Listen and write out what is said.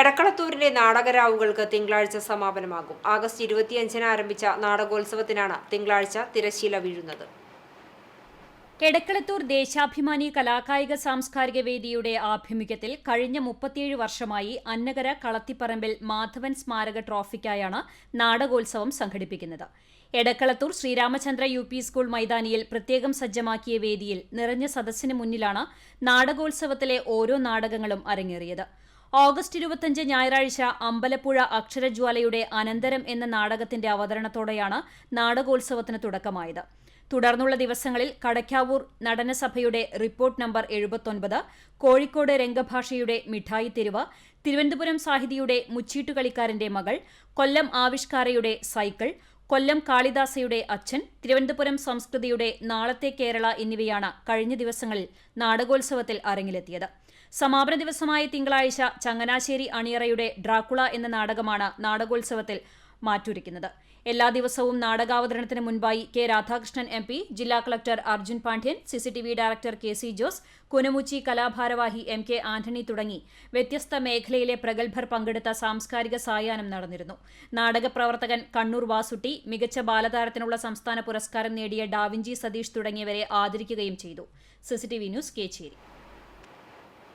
എടക്കളത്തൂരിലെ നാടകരാവുകൾക്ക് തിങ്കളാഴ്ച സമാപനമാകും. ആഗസ്റ്റ് ഇരുപത്തിയഞ്ചിന് ആരംഭിച്ച നാടകോത്സവത്തിനാണ് തിങ്കളാഴ്ച തിരശ്ശീല വീഴുന്നത്. എടക്കളത്തൂർ ദേശാഭിമാനി കലാകായിക സാംസ്കാരിക വേദിയുടെ ആഭിമുഖ്യത്തിൽ കഴിഞ്ഞ മുപ്പത്തിയേഴ് വർഷമായി അന്നകര കളത്തിപ്പറമ്പിൽ മാധവൻ സ്മാരക ട്രോഫിക്കായാണ് നാടകോത്സവം സംഘടിപ്പിക്കുന്നത്. Edakkalathur Sreeramachandra U P school മൈതാനിയിൽ പ്രത്യേകം സജ്ജമാക്കിയ വേദിയിൽ നിറഞ്ഞ സദസ്സിന് മുന്നിലാണ് നാടകോത്സവത്തിലെ ഓരോ നാടകങ്ങളും അരങ്ങേറിയത്. ഓഗസ്റ്റ് ഇരുപത്തിയഞ്ച് ഞായറാഴ്ച അമ്പലപ്പുഴ അക്ഷരജ്വാലയുടെ അനന്തരം എന്ന നാടകത്തിന്റെ അവതരണത്തോടെയാണ് നാടകോത്സവത്തിന് തുടക്കമായത്. തുടർന്നുള്ള ദിവസങ്ങളിൽ കടക്കാവൂർ നടനസഭയുടെ റിപ്പോർട്ട് നമ്പർ എഴുപത്തൊൻപത് കോഴിക്കോട് രംഗഭാഷയുടെ മിഠായി തെരുവ് തിരുവനന്തപുരം സാഹിതിയുടെ മുച്ചീട്ടുകളിക്കാരന്റെ മകൾ കൊല്ലം ആവിഷ്കാരയുടെ സൈക്കിൾ കൊല്ലം കാളിദാസയുടെ അച്ഛൻ തിരുവനന്തപുരം സംസ്കൃതിയുടെ നാളത്തെ കേരള എന്നിവയാണ് കഴിഞ്ഞ ദിവസങ്ങളിൽ നാടകോത്സവത്തിൽ അരങ്ങിലെത്തിയത്. സമാപന ദിവസമായ തിങ്കളാഴ്ച ചങ്ങനാശ്ശേരി അണിയറയുടെ ഡ്രാക്കുള എന്ന നാടകമാണ് നാടകോത്സവത്തിൽ മാറ്റുരയ്ക്കുന്നത് എല്ലാ ദിവസവും നാടകാവതരണത്തിന് മുൻപായി കെ രാധാകൃഷ്ണൻ എം പി ജില്ലാ collector Arjun Pandian CCTV director K C Jose Kunamuchi കലാഭാരവാഹി M K Antony തുടങ്ങി വ്യത്യസ്ത മേഖലയിലെ പ്രഗത്ഭർ പങ്കെടുത്ത സാംസ്കാരിക സായാഹ്നം നടന്നിരുന്നു. നാടക പ്രവർത്തകൻ കണ്ണൂർ വാസുട്ടി മികച്ച ബാലതാരത്തിനുള്ള സംസ്ഥാന പുരസ്കാരം നേടിയ ഡാവിഞ്ചി സതീഷ് തുടങ്ങിയവരെ ആദരിക്കുകയും ചെയ്തു. CCTV news Kechery.